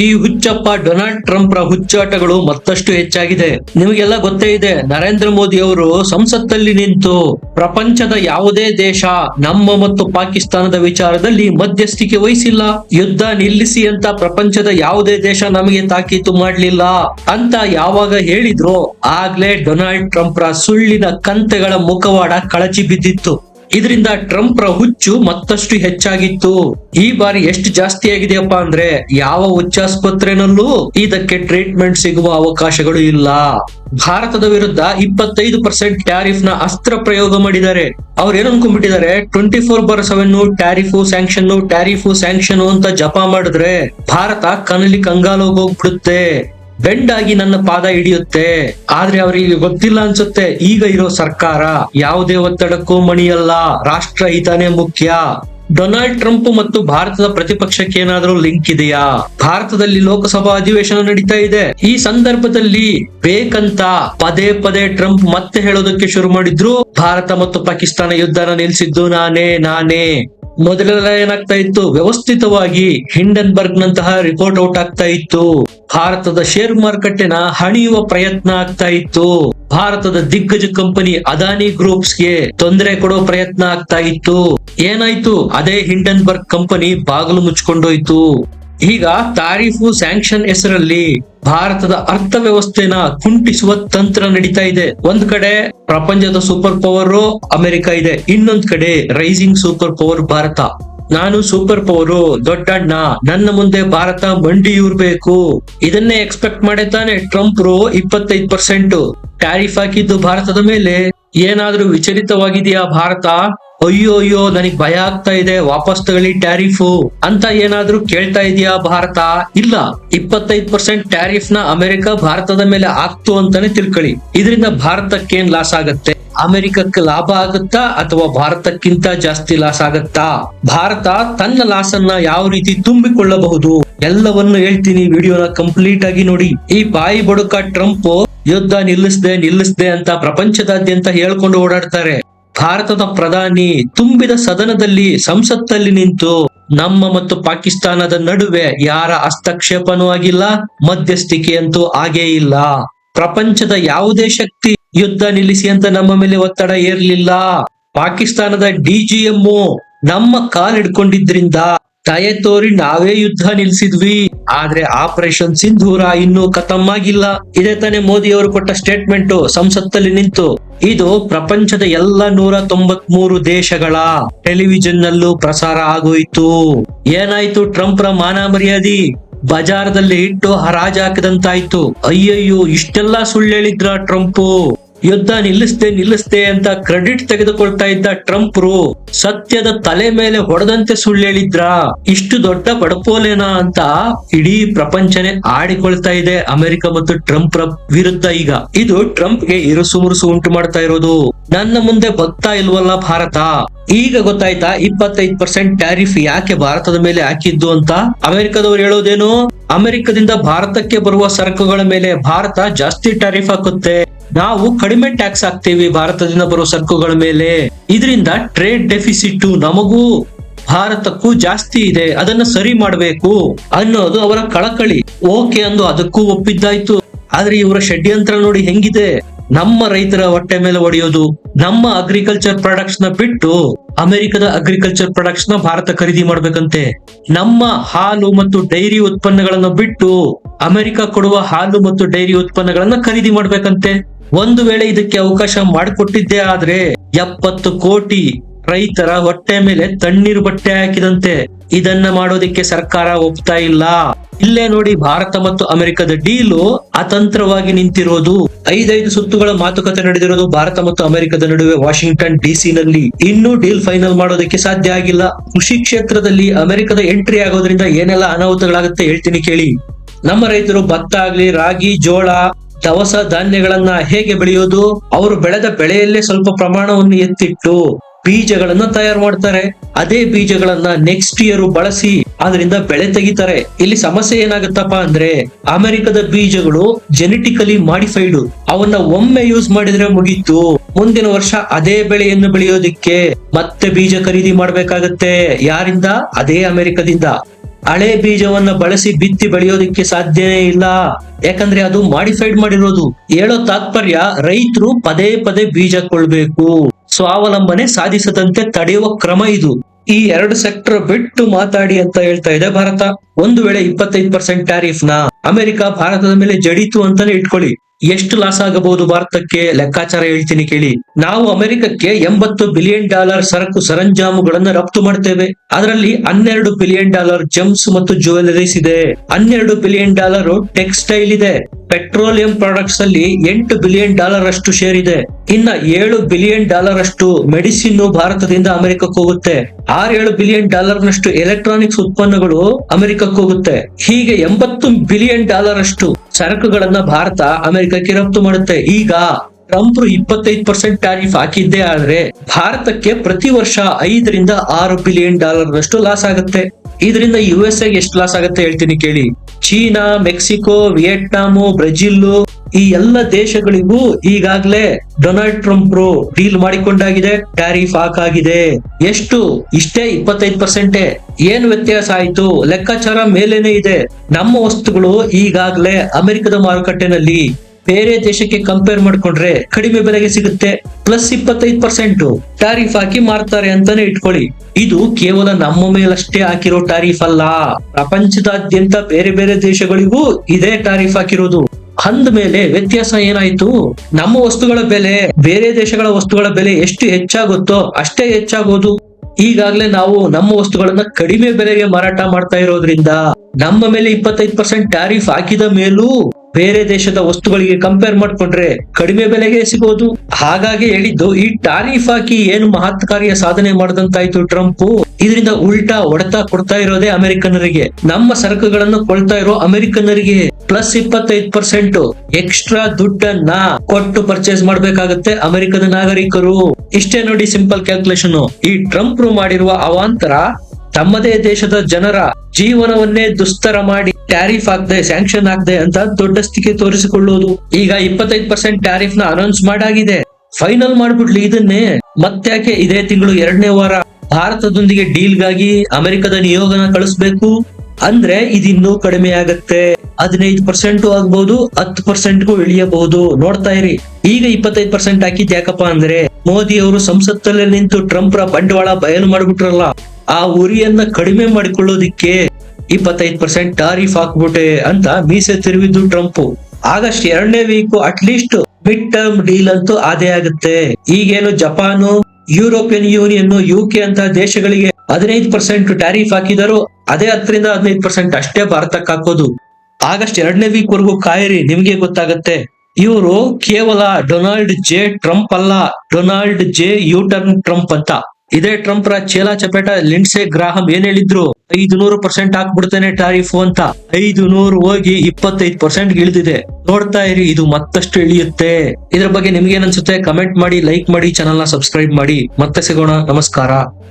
ಈ ಹುಚ್ಚಪ್ಪ Donald Trump ರ ಹುಚ್ಚಾಟಗಳು ಮತ್ತಷ್ಟು ಹೆಚ್ಚಾಗಿದೆ. ನಿಮಗೆಲ್ಲ ಗೊತ್ತೇ ಇದೆ, ನರೇಂದ್ರ ಮೋದಿ ಅವರು ಸಂಸತ್ತಲ್ಲಿ ನಿಂತು ಪ್ರಪಂಚದ ಯಾವುದೇ ದೇಶ ನಮ್ಮ ಮತ್ತು ಪಾಕಿಸ್ತಾನದ ವಿಚಾರದಲ್ಲಿ ಮಧ್ಯಸ್ಥಿಕೆ ವಹಿಸಿಲ್ಲ. ಯುದ್ಧ ನಿಲ್ಲಿಸಿ ಅಂತ ಪ್ರಪಂಚದ ಯಾವುದೇ ದೇಶ ನಮಗೆ ತಾಕೀತು ಮಾಡ್ಲಿಲ್ಲ ಅಂತ ಯಾವಾಗ ಹೇಳಿದ್ರು ಆಗ್ಲೇ ಡೊನಾಲ್ಡ್ ಟ್ರಂಪ್ ರ ಸುಳ್ಳಿನ ಕಂತೆಗಳ ಮುಖವಾಡ ಕಳಚಿ ಬಿದ್ದಿತ್ತು. ಇದರಿಂದ ಟ್ರಂಪ್ ರ ಹುಚ್ಚು ಮತ್ತಷ್ಟು ಹೆಚ್ಚಾಗಿತ್ತು. ಈ ಬಾರಿ ಎಷ್ಟು ಜಾಸ್ತಿ ಆಗಿದೆಯಪ್ಪ ಅಂದ್ರೆ ಯಾವ ಹುಚ್ಚಾಸ್ಪತ್ರೆನಲ್ಲೂ ಇದಕ್ಕೆ ಟ್ರೀಟ್ಮೆಂಟ್ ಸಿಗುವ ಅವಕಾಶಗಳು ಇಲ್ಲ. ಭಾರತದ ವಿರುದ್ಧ ಇಪ್ಪತ್ತೈದು ಪರ್ಸೆಂಟ್ ಟ್ಯಾರಿಫ್ನ ಅಸ್ತ್ರ ಪ್ರಯೋಗ ಮಾಡಿದ್ದಾರೆ. ಅವ್ರು ಏನ್ ಅನ್ಕೊಂಡ್ಬಿಟ್ಟಿದ್ದಾರೆ? Twenty four by seven tariff sanction tariff sanction ಅಂತ ಜಪ ಮಾಡಿದ್ರೆ ಭಾರತ ಕನಲಿ ಕಂಗಾಲೋಗ್ ಹೋಗ್ಬಿಡುತ್ತೆ ಬೆಂಡಾಗಿ ನನ್ನ ಪಾದ ಹಿಡಿಯುತ್ತೆ. ಆದ್ರೆ ಅವರಿಗೆ ಗೊತ್ತಿಲ್ಲ ಅನ್ಸುತ್ತೆ, ಈಗ ಇರೋ ಸರ್ಕಾರ ಯಾವುದೇ ಒತ್ತಡಕ್ಕೂ ಮಣಿಯಲ್ಲ, ರಾಷ್ಟ್ರ ಹಿತಾನೇ ಮುಖ್ಯ. ಡೊನಾಲ್ಡ್ ಟ್ರಂಪ್ ಮತ್ತು ಭಾರತದ ಪ್ರತಿಪಕ್ಷಕ್ಕೆ ಏನಾದರೂ ಲಿಂಕ್ ಇದೆಯಾ? ಭಾರತದಲ್ಲಿ ಲೋಕಸಭಾ ಅಧಿವೇಶನ ನಡೀತಾ ಇದೆ. ಈ ಸಂದರ್ಭದಲ್ಲಿ ಬೇಕಂತ ಪದೇ ಪದೇ ಟ್ರಂಪ್ ಮತ್ತೆ ಹೇಳೋದಕ್ಕೆ ಶುರು ಮಾಡಿದ್ರು. ಭಾರತ ಮತ್ತು ಪಾಕಿಸ್ತಾನ ಯುದ್ಧನ ನಿಲ್ಸಿದ್ದು ನಾನೇ ನಾನೇ. ಮೊದಲೆಲ್ಲ ಏನಾಗ್ತಾ ಇತ್ತು? ವ್ಯವಸ್ಥಿತವಾಗಿ ಹಿಂಡನ್ಬರ್ಗ್ ನಂತಹ ರಿಪೋರ್ಟ್ ಔಟ್ ಆಗ್ತಾ ಇತ್ತು. ಭಾರತದ ಶೇರ್ ಮಾರುಕಟ್ಟೆನ ಹಣಿಯುವ ಪ್ರಯತ್ನ ಆಗ್ತಾ ಇತ್ತು. ಭಾರತದ ದಿಗ್ಗಜ ಕಂಪನಿ ಅದಾನಿ ಗ್ರೂಪ್ಸ್ಗೆ ತೊಂದರೆ ಕೊಡೋ ಪ್ರಯತ್ನ ಆಗ್ತಾ ಇತ್ತು. ಏನಾಯ್ತು? ಅದೇ ಹಿಂಡನ್ಬರ್ಗ್ ಕಂಪನಿ ಬಾಗಿಲು ಮುಚ್ಕೊಂಡೋಯ್ತು. ಈಗ ತಾರೀಫು ಸ್ಯಾಂಕ್ಷನ್ ಹೆಸರಲ್ಲಿ ಭಾರತದ ಅರ್ಥವ್ಯವಸ್ಥೆನ ಕುಂಟಿಸುವ ತಂತ್ರ ನಡೀತಾ ಇದೆ. ಒಂದ್ ಕಡೆ ಪ್ರಪಂಚದ ಸೂಪರ್ ಪವರ್ ಅಮೆರಿಕ ಇದೆ, ಇನ್ನೊಂದ್ ಕಡೆ ರೈಸಿಂಗ್ ಸೂಪರ್ ಪವರ್ ಭಾರತ. ನಾನು ಸೂಪರ್ ಪವರು ದೊಡ್ಡಣ್ಣ, ನನ್ನ ಮುಂದೆ ಭಾರತ ಮಂಡಿಯೂರ್ಬೇಕು. ಇದನ್ನೇ ಎಕ್ಸ್ಪೆಕ್ಟ್ ಮಾಡೇ ತಾನೆ ಟ್ರಂಪ್ ರು ಇಪ್ಪತ್ತೈದು ಪರ್ಸೆಂಟ್. ಟ್ಯಾರಿಫ್ ಹಾಕಿದ್ದು ಭಾರತದ ಮೇಲೆ? ಏನಾದ್ರೂ ವಿಚಲಿತವಾಗಿದೆಯಾ ಭಾರತ? ಅಯ್ಯೋ ಅಯ್ಯೋ, ನನಗ್ ಭಯ ಆಗ್ತಾ ಇದೆ, ವಾಪಸ್ ತಗೊಳ್ಳಿ ಟ್ಯಾರಿಫ್ ಅಂತ ಏನಾದ್ರೂ ಕೇಳ್ತಾ ಇದೆಯಾ ಭಾರತ? ಇಲ್ಲ, ಇಪ್ಪತ್ತೈದು ಪರ್ಸೆಂಟ್ ಟ್ಯಾರಿಫ್ನ ಅಮೆರಿಕ ಭಾರತದ ಮೇಲೆ ಆಗ್ತು ಅಂತಾನೆ ತಿಳ್ಕೊಳ್ಳಿ. ಇದರಿಂದ ಭಾರತಕ್ಕೆ ಏನ್ ಲಾಸ್ ಆಗತ್ತೆ? ಅಮೆರಿಕಕ್ಕೆ ಲಾಭ ಆಗುತ್ತಾ ಅಥವಾ ಭಾರತಕ್ಕಿಂತ ಜಾಸ್ತಿ ಲಾಸ್ ಆಗತ್ತಾ? ಭಾರತ ತನ್ನ ಲಾಸ್ ಅನ್ನ ಯಾವ ರೀತಿ ತುಂಬಿಕೊಳ್ಳಬಹುದು? ಎಲ್ಲವನ್ನು ಹೇಳ್ತೀನಿ, ವಿಡಿಯೋನ ಕಂಪ್ಲೀಟ್ ಆಗಿ ನೋಡಿ. ಈ ಬಾಯಿ ಬಡುಕ ಟ್ರಂಪ್ ಯುದ್ಧ ನಿಲ್ಲಿಸ್ದೆ ನಿಲ್ಲಿಸ್ದೆ ಅಂತ ಪ್ರಪಂಚದಾದ್ಯಂತ ಹೇಳ್ಕೊಂಡು ಓಡಾಡ್ತಾರೆ. ಭಾರತದ ಪ್ರಧಾನಿ ತುಂಬಿದ ಸದನದಲ್ಲಿ ಸಂಸತ್ತಲ್ಲಿ ನಿಂತು ನಮ್ಮ ಮತ್ತು ಪಾಕಿಸ್ತಾನದ ನಡುವೆ ಯಾರ ಹಸ್ತಕ್ಷೇಪನೂ ಆಗಿಲ್ಲ ಮಧ್ಯಸ್ಥಿಕೆ ಅಂತೂ ಆಗೇ ಇಲ್ಲ. ಪ್ರಪಂಚದ ಯಾವುದೇ ಶಕ್ತಿ ಯುದ್ಧ ನಿಲ್ಲಿಸಿ ಅಂತ ನಮ್ಮ ಮೇಲೆ ಒತ್ತಡ ಏರ್ಲಿಲ್ಲ ಪಾಕಿಸ್ತಾನದ ಡಿಜಿಎಂ ನಮ್ಮ ಕಾಲ್ ಹಿಡ್ಕೊಂಡಿದ್ರಿಂದ ದಯೆ ತೋರಿ, ನಾವೇ ಯುದ್ಧ ನಿಲ್ಸಿದ್ವಿ. ಆದ್ರೆ ಆಪರೇಷನ್ ಸಿಂಧೂರ ಇನ್ನೂ ಕತಮ್ಮಾಗಿಲ್ಲ ಇದೇ ತಾನೇ ಮೋದಿ ಅವರು ಕೊಟ್ಟ ಸ್ಟೇಟ್ಮೆಂಟ್ ಸಂಸತ್ತಲ್ಲಿ ನಿಂತು. ಇದು ಪ್ರಪಂಚದ ಎಲ್ಲ ನೂರ ತೊಂಬತ್ ಮೂರು ದೇಶಗಳ ಟೆಲಿವಿಷನ್ ನಲ್ಲೂ ಪ್ರಸಾರ ಆಗೋಯ್ತು. ಏನಾಯ್ತು ಟ್ರಂಪ್ ರ ಮಾನ ಮರ್ಯಾದಿ? ಬಜಾರದಲ್ಲಿ ಇಟ್ಟು ಹರಾಜ್ ಹಾಕದಂತಾಯ್ತು. ಅಯ್ಯಯ್ಯೋ, ಇಷ್ಟೆಲ್ಲಾ ಸುಳ್ಳು ಹೇಳಿದ್ರ ಟ್ರಂಪ್? ಯುದ್ಧ ನಿಲ್ಲಿಸ್ದೆ ನಿಲ್ಲಿಸ್ದೆ ಅಂತ ಕ್ರೆಡಿಟ್ ತೆಗೆದುಕೊಳ್ತಾ ಇದ್ದ ಟ್ರಂಪ್ರು ಸತ್ಯದ ತಲೆ ಮೇಲೆ ಹೊಡೆದಂತೆ ಸುಳ್ಳು ಹೇಳಿದ್ರ? ಇಷ್ಟು ದೊಡ್ಡ ಬಡಪೋಲೇನಾ ಅಂತ ಇಡೀ ಪ್ರಪಂಚನೇ ಆಡಿಕೊಳ್ತಾ ಇದೆ ಅಮೆರಿಕ ಮತ್ತು ಟ್ರಂಪ್ ವಿರುದ್ಧ ಈಗ. ಇದು ಟ್ರಂಪ್ಗೆ ಇರುಸು ಮುರುಸು ಉಂಟು ಮಾಡ್ತಾ ಇರೋದು. ನನ್ನ ಮುಂದೆ ಬರ್ತಾ ಇಲ್ವಲ್ಲ ಭಾರತ? ಈಗ ಗೊತ್ತಾಯ್ತಾ ಇಪ್ಪತ್ತೈದು ಪರ್ಸೆಂಟ್ ಟ್ಯಾರಿಫ್ ಯಾಕೆ ಭಾರತದ ಮೇಲೆ ಹಾಕಿದ್ದು ಅಂತ? ಅಮೆರಿಕದವ್ರು ಹೇಳೋದೇನು? ಅಮೆರಿಕದಿಂದ ಭಾರತಕ್ಕೆ ಬರುವ ಸರಕುಗಳ ಮೇಲೆ ಭಾರತ ಜಾಸ್ತಿ ಟ್ಯಾರಿಫ್ ಹಾಕುತ್ತೆ. ನಾವು ಕಡಿಮೆ ಟ್ಯಾಕ್ಸ್ ಹಾಕ್ತೇವೆ, ಭಾರತದಿಂದ ಬರೋ ಸರಕುಗಳ ಮೇಲೆ. ಇದರಿಂದ ಟ್ರೇಡ್ ಡೆಫಿಸಿಟ್ ನಮಗೂ, ಭಾರತಕ್ಕೂ ಜಾಸ್ತಿ ಇದೆ. ಅದನ್ನ ಸರಿ ಮಾಡಬೇಕು ಅನ್ನೋದು ಅವರ ಕಳಕಳಿ. ಓಕೆ ಅಂದು ಅದಕ್ಕೂ ಒಪ್ಪಿದ್ದಾಯ್ತು. ಆದ್ರೆ ಇವರ ಷಡ್ಯಂತ್ರ ನೋಡಿ ಹೆಂಗಿದೆ. ನಮ್ಮ ರೈತರ ಹೊಟ್ಟೆ ಮೇಲೆ ಒಡೆಯೋದು, ನಮ್ಮ ಅಗ್ರಿಕಲ್ಚರ್ ಪ್ರಾಡಕ್ಟ್ಸ್ನ ಬಿಟ್ಟು ಅಮೆರಿಕದ ಅಗ್ರಿಕಲ್ಚರ್ ಪ್ರಾಡಕ್ಟ್ಸ್ನ ಭಾರತ ಖರೀದಿ ಮಾಡ್ಬೇಕಂತೆ. ನಮ್ಮ ಹಾಲು ಮತ್ತು ಡೈರಿ ಉತ್ಪನ್ನಗಳನ್ನ ಬಿಟ್ಟು ಅಮೆರಿಕ ಕೊಡುವ ಹಾಲು ಮತ್ತು ಡೈರಿ ಉತ್ಪನ್ನಗಳನ್ನ ಖರೀದಿ ಮಾಡ್ಬೇಕಂತೆ. ಒಂದು ವೇಳೆ ಇದಕ್ಕೆ ಅವಕಾಶ ಮಾಡಿಕೊಟ್ಟಿದ್ದೇ ಆದ್ರೆ ಎಪ್ಪತ್ತು ಕೋಟಿ ರೈತರ ಹೊಟ್ಟೆ ಮೇಲೆ ತಣ್ಣೀರು ಬಟ್ಟೆ ಹಾಕಿದಂತೆ ಇದನ್ನ ಮಾಡೋದಿಕ್ಕೆ ಸರ್ಕಾರ ಒಪ್ತಾ ಇಲ್ಲ. ಇಲ್ಲೇ ನೋಡಿ ಭಾರತ ಮತ್ತು ಅಮೆರಿಕದ ಡೀಲು ಅತಂತ್ರವಾಗಿ ನಿಂತಿರೋದು. ಐದೈದು ಸುತ್ತುಗಳ ಮಾತುಕತೆ ನಡೆದಿರೋದು ಭಾರತ ಮತ್ತು ಅಮೆರಿಕದ ನಡುವೆ ವಾಷಿಂಗ್ಟನ್ ಡಿಸಿ ನಲ್ಲಿ ಇನ್ನೂ ಡೀಲ್ ಫೈನಲ್ ಮಾಡೋದಕ್ಕೆ ಸಾಧ್ಯ ಆಗಿಲ್ಲ. ಕೃಷಿ ಕ್ಷೇತ್ರದಲ್ಲಿ ಅಮೆರಿಕದ ಎಂಟ್ರಿ ಆಗೋದ್ರಿಂದ ಏನೆಲ್ಲ ಅನಾಹುತಗಳಾಗುತ್ತೆ ಹೇಳ್ತೀನಿ ಕೇಳಿ. ನಮ್ಮ ರೈತರು ಭತ್ತ ಆಗ್ಲಿ ರಾಗಿ, ಜೋಳ ದವಸ ಧಾನ್ಯಗಳನ್ನ ಹೇಗೆ ಬೆಳೆಯೋದು ಅವರು ಬೆಳೆದ ಬೆಳೆಯಲ್ಲೇ ಸ್ವಲ್ಪ ಪ್ರಮಾಣವನ್ನು ಎತ್ತಿಟ್ಟು ಬೀಜಗಳನ್ನ ತಯಾರು ಮಾಡ್ತಾರೆ. ಅದೇ ಬೀಜಗಳನ್ನ ನೆಕ್ಸ್ಟ್ ಇಯರ್ ಬಳಸಿ ಅದರಿಂದ ಬೆಳೆ ತೆಗಿತಾರೆ. ಇಲ್ಲಿ ಸಮಸ್ಯೆ ಏನಾಗುತ್ತಪ್ಪ ಅಂದ್ರೆ ಅಮೆರಿಕದ ಬೀಜಗಳು ಜೆನೆಟಿಕಲಿ ಮಾಡಿಫೈಡ್ ಅವನ್ನ ಒಮ್ಮೆ ಯೂಸ್ ಮಾಡಿದ್ರೆ ಮುಗೀತು. ಮುಂದಿನ ವರ್ಷ ಅದೇ ಬೆಳೆಯನ್ನು ಬೆಳೆಯೋದಿಕ್ಕೆ ಮತ್ತೆ ಬೀಜ ಖರೀದಿ ಮಾಡ್ಬೇಕಾಗತ್ತೆ. ಯಾರಿಂದ? ಅದೇ ಅಮೆರಿಕದಿಂದ. ಹಳೆ ಬೀಜವನ್ನ ಬಳಸಿ ಬಿತ್ತಿ ಬೆಳೆಯೋದಿಕ್ಕೆ ಸಾಧ್ಯನೇ ಇಲ್ಲ. ಯಾಕಂದ್ರೆ ಅದು ಮಾಡಿಫೈಡ್ ಮಾಡಿರೋದು. ಹೇಳೋ ತಾತ್ಪರ್ಯ, ರೈತರು ಪದೇ ಪದೇ ಬೀಜ ಕೊಳ್ಬೇಕು ಸ್ವಾವಲಂಬನೆ ಸಾಧಿಸದಂತೆ ತಡೆಯುವ ಕ್ರಮ ಇದು. ಈ ಎರಡು ಸೆಕ್ಟರ್ ಬಿಟ್ಟು ಮಾತಾಡಿ ಅಂತ ಹೇಳ್ತಾ ಇದೆ ಭಾರತ. ಒಂದು ವೇಳೆ ಇಪ್ಪತ್ತೈದು ಪರ್ಸೆಂಟ್ ಟ್ಯಾರಿಫ್ನ ಅಮೆರಿಕ, ಭಾರತದ ಮೇಲೆ ಜಡಿತು ಅಂತಾನೆ ಇಟ್ಕೊಳ್ಳಿ. ಎಷ್ಟು ಲಾಸ್ ಆಗಬಹುದು ಭಾರತಕ್ಕೆ? ಲೆಕ್ಕಾಚಾರ ಹೇಳ್ತೀನಿ ಕೇಳಿ. ನಾವು ಅಮೆರಿಕಕ್ಕೆ ಎಂಬತ್ತು ಬಿಲಿಯನ್ ಡಾಲರ್ ಸರಕು ಸರಂಜಾಮುಗಳನ್ನು ರಫ್ತು ಮಾಡ್ತೇವೆ. ಅದರಲ್ಲಿ ಹನ್ನೆರಡು ಬಿಲಿಯನ್ ಡಾಲರ್ ಜಮ್ಸ್ ಮತ್ತು ಜ್ಯುವೆಲರೀಸ್ ಇದೆ. ಹನ್ನೆರಡು ಬಿಲಿಯನ್ ಡಾಲರ್ ಟೆಕ್ಸ್ಟೈಲ್ ಇದೆ. ಪೆಟ್ರೋಲಿಯಂ ಪ್ರಾಡಕ್ಟ್ಸ್ ಅಲ್ಲಿ ಎಂಟು ಬಿಲಿಯನ್ ಡಾಲರ್ ಅಷ್ಟು ಶೇರ್ ಇದೆ. ಇನ್ನ ಏಳು ಬಿಲಿಯನ್ ಡಾಲರ್ ಅಷ್ಟು ಮೆಡಿಸಿನ್ ಭಾರತದಿಂದ ಅಮೆರಿಕಕ್ಕೆ ಹೋಗುತ್ತೆ. ಆರೇಳು ಬಿಲಿಯನ್ ಡಾಲರ್ ನಷ್ಟು ಎಲೆಕ್ಟ್ರಾನಿಕ್ಸ್ ಉತ್ಪನ್ನಗಳು ಅಮೆರಿಕಕ್ಕೆ ಹೋಗುತ್ತೆ. ಹೀಗೆ ಎಂಬತ್ತು ಬಿಲಿಯನ್ ಡಾಲರ್ ಅಷ್ಟು ಸರಕುಗಳನ್ನ ಭಾರತ ಅಮೆರಿಕಕ್ಕೆ ರಫ್ತು ಮಾಡುತ್ತೆ. ಈಗ ಟ್ರಂಪ್ ಇಪ್ಪತ್ತೈದು ಪರ್ಸೆಂಟ್ ಟ್ಯಾರಿಫ್ ಹಾಕಿದ್ದೆ ಆದ್ರೆ ಭಾರತಕ್ಕೆ ಪ್ರತಿ ವರ್ಷ ಐದರಿಂದ ಆರು ಬಿಲಿಯನ್ ಡಾಲರ್ ನಷ್ಟು ಲಾಸ್ ಆಗುತ್ತೆ. ಇದರಿಂದ ಯು ಎಷ್ಟು ಲಾಸ್ ಆಗುತ್ತೆ ಹೇಳ್ತೀನಿ ಕೇಳಿ. ಚೀನಾ, ಮೆಕ್ಸಿಕೋ, ವಿಯೆಟ್ನಾಮು ಬ್ರೆಜಿಲ್ ಈ ಎಲ್ಲ ದೇಶಗಳಿಗೂ ಈಗಾಗಲೇ ಡೊನಾಲ್ಡ್ ಟ್ರಂಪ್ ಡೀಲ್ ಮಾಡಿಕೊಂಡಾಗಿದೆ, ಟ್ಯಾರಿಫ್ ಹಾಕಾಗಿದೆ. ಎಷ್ಟು? ಇಷ್ಟೇ ಇಪ್ಪತ್ತೈದು ಪರ್ಸೆಂಟೇ. ಏನ್ ವ್ಯತ್ಯಾಸ ಆಯ್ತು? ಲೆಕ್ಕಾಚಾರ ಮೇಲೇನೆ ಇದೆ. ನಮ್ಮ ವಸ್ತುಗಳು ಈಗಾಗಲೇ ಅಮೆರಿಕದ ಮಾರುಕಟ್ಟೆನಲ್ಲಿ ಬೇರೆ ದೇಶಕ್ಕೆ ಕಂಪೇರ್ ಮಾಡ್ಕೊಂಡ್ರೆ ಕಡಿಮೆ ಬೆಲೆಗೆ ಸಿಗುತ್ತೆ ಪ್ಲಸ್ ಇಪ್ಪತ್ತೈದು ಪರ್ಸೆಂಟ್ ಟಾರಿಫ್ ಹಾಕಿ ಮಾರ್ತಾರೆ ಅಂತಾನೆ ಇಟ್ಕೊಳ್ಳಿ. ಇದು ಕೇವಲ ನಮ್ಮ ಮೇಲಷ್ಟೇ ಹಾಕಿರೋ ಟಾರಿಫ್ ಅಲ್ಲ. ಪ್ರಪಂಚದಾದ್ಯಂತ ಬೇರೆ ಬೇರೆ ದೇಶಗಳಿಗೂ ಇದೇ ಟಾರಿಫ್ ಹಾಕಿರೋದು. ಅಂದ ಮೇಲೆ ವ್ಯತ್ಯಾಸ ಏನಾಯ್ತು? ನಮ್ಮ ವಸ್ತುಗಳ ಬೆಲೆ, ಬೇರೆ ದೇಶಗಳ ವಸ್ತುಗಳ ಬೆಲೆ ಎಷ್ಟು ಹೆಚ್ಚಾಗುತ್ತೋ ಅಷ್ಟೇ ಹೆಚ್ಚಾಗೋದು. ಈಗಾಗಲೇ ನಾವು ನಮ್ಮ ವಸ್ತುಗಳನ್ನ ಕಡಿಮೆ ಬೆಲೆಗೆ ಮಾರಾಟ ಮಾಡ್ತಾ ಇರೋದ್ರಿಂದ ನಮ್ಮ ಮೇಲೆ ಇಪ್ಪತ್ತೈದು ಪರ್ಸೆಂಟ್ ಟ್ಯಾರಿಫ್ ಹಾಕಿದ ಮೇಲೂ ಬೇರೆ ದೇಶದ ವಸ್ತುಗಳಿಗೆ ಕಂಪೇರ್ ಮಾಡ್ಕೊಂಡ್ರೆ ಕಡಿಮೆ ಬೆಲೆಗೆ ಸಿಗೋದು. ಹಾಗಾಗಿ ಹೇಳಿದ್ದು, ಈ ಟಾರಿಫ್ ಹಾಕಿ ಏನು ಮಹತ್ಕಾರಿಯ ಸಾಧನೆ ಮಾಡದಂತಾಯ್ತು ಟ್ರಂಪ್, ಇದರಿಂದ ಉಲ್ಟಾ ಹೊಡೆತ ಕೊಡ್ತಾ ಇರೋದೇ ಅಮೆರಿಕನ್ನರಿಗೆ. ನಮ್ಮ ಸರಕುಗಳನ್ನು ಕೊಳ್ತಾ ಇರೋ ಅಮೆರಿಕನ್ನರಿಗೆ ಪ್ಲಸ್ ಇಪ್ಪತ್ತೈದು ಪರ್ಸೆಂಟ್ ಎಕ್ಸ್ಟ್ರಾ ದುಡ್ಡನ್ನ ಕೊಟ್ಟು ಪರ್ಚೇಸ್ ಮಾಡ್ಬೇಕಾಗತ್ತೆ ಅಮೆರಿಕದ ನಾಗರಿಕರು. ಇಷ್ಟೇ ನೋಡಿ ಸಿಂಪಲ್ ಕ್ಯಾಲ್ಕುಲೇಷನ್ ಈ ಟ್ರಂಪ್ ಮಾಡಿರುವ ಅವಾಂತರ ತಮ್ಮದೇ ದೇಶದ ಜನರ ಜೀವನವನ್ನೇ ದುಸ್ತರ ಮಾಡಿ ಟ್ಯಾರಿಫ್ ಆಗದೆ, ಸ್ಯಾಂಕ್ಷನ್ ಆಗದೆ ಅಂತ ದೊಡ್ಡಸ್ತಿಕೆ ತೋರಿಸಿಕೊಳ್ಳುವುದು ಈಗ ಇಪ್ಪತ್ತೈದು ಪರ್ಸೆಂಟ್ ಟ್ಯಾರಿಫ್ನ ಅನೌನ್ಸ್ ಮಾಡಾಗಿದೆ. ಫೈನಲ್ ಮಾಡ್ಬಿಡ್ಲಿ ಇದನ್ನೇ. ಮತ್ತ್ಯಾಕೆ ಇದೇ ತಿಂಗಳು ಎರಡನೇ ವಾರ ಭಾರತದೊಂದಿಗೆ ಡೀಲ್ಗಾಗಿ ಅಮೆರಿಕದ ನಿಯೋಗನ ಕಳಿಸ್ಬೇಕು? ಅಂದ್ರೆ ಇದಿನ್ನೂ ಕಡಿಮೆ ಆಗತ್ತೆ. ಹದಿನೈದು ಪರ್ಸೆಂಟ್ ಆಗ್ಬಹುದು ಹತ್ತು ಪರ್ಸೆಂಟ್ಗೂ ಇಳಿಯಬಹುದು. ನೋಡ್ತಾ ಇರಿ. ಈಗ ಇಪ್ಪತ್ತೈದು ಪರ್ಸೆಂಟ್ ಹಾಕಿದ್ ಯಾಕಪ್ಪ ಅಂದ್ರೆ ಮೋದಿ ಅವರು ಸಂಸತ್ತಲ್ಲೇ ನಿಂತು ಟ್ರಂಪ್ ರ ಬಂಡವಾಳ ಬಯಲು ಮಾಡ್ಬಿಟ್ರಲ್ಲ. ಆ ಉರಿಯನ್ನ ಕಡಿಮೆ ಮಾಡಿಕೊಳ್ಳೋದಿಕ್ಕೆ ಇಪ್ಪತ್ತೈದು ಪರ್ಸೆಂಟ್ ಟಾರಿಫ್ ಹಾಕ್ಬಿಟ್ಟೆ ಅಂತ ಮೀಸೆ ತಿರುವಿದ್ದು ಟ್ರಂಪ್. ಆಗಸ್ಟ್ ಎರಡನೇ week at least mid term deal ಅಂತೂ ಆದೇ ಆಗುತ್ತೆ. ಈಗೇನು Japan, European Union U K ಅಂತ ದೇಶಗಳಿಗೆ ಹದಿನೈದು ಪರ್ಸೆಂಟ್ ಟ್ಯಾರಿಫ್ ಹಾಕಿದಾರೋ ಅದೇ ಹತ್ತರಿಂದ ಹದಿನೈದು ಪರ್ಸೆಂಟ್ ಅಷ್ಟೇ ಭಾರತಕ್ಕೆ ಹಾಕೋದು. ಆಗಸ್ಟ್ ಎರಡನೇ ವೀಕ್ ವರೆಗೂ ಕಾಯಿರಿ, ನಿಮ್ಗೆ ಗೊತ್ತಾಗತ್ತೆ. ಇವರು ಕೇವಲ ಡೊನಾಲ್ಡ್ ಜೆ ಟ್ರಂಪ್ ಅಲ್ಲ, Donald J U turn Trump ಅಂತ. ಇದೇ ಟ್ರಂಪ್ ರ ಚೇಲಾ ಚಪೇಟ ಲಿಂಡ್ಸೆ ಗ್ರಾಹಂ ಏನ್ ಹೇಳಿದ್ರು? ಐದು ನೂರು ಪರ್ಸೆಂಟ್ ಹಾಕ್ಬಿಡ್ತೇನೆ ಟಾರಿಫ್ ಅಂತ. ಐದು ನೂರು ಹೋಗಿ ಇಪ್ಪತ್ತೈದು ಪರ್ಸೆಂಟ್ ಇಳಿದಿದೆ. ನೋಡ್ತಾ ಇರಿ, ಇದು ಮತ್ತಷ್ಟು ಇಳಿಯುತ್ತೆ. ಇದ್ರ ಬಗ್ಗೆ ನಿಮ್ಗೆ ಅನ್ಸುತ್ತೆ? ಕಮೆಂಟ್ ಮಾಡಿ ಲೈಕ್ ಮಾಡಿ ಚಾನಲ್ನ ಸಬ್ಸ್ಕ್ರೈಬ್ ಮಾಡಿ. ಮತ್ತೆ ಸಿಗೋಣ. ನಮಸ್ಕಾರ.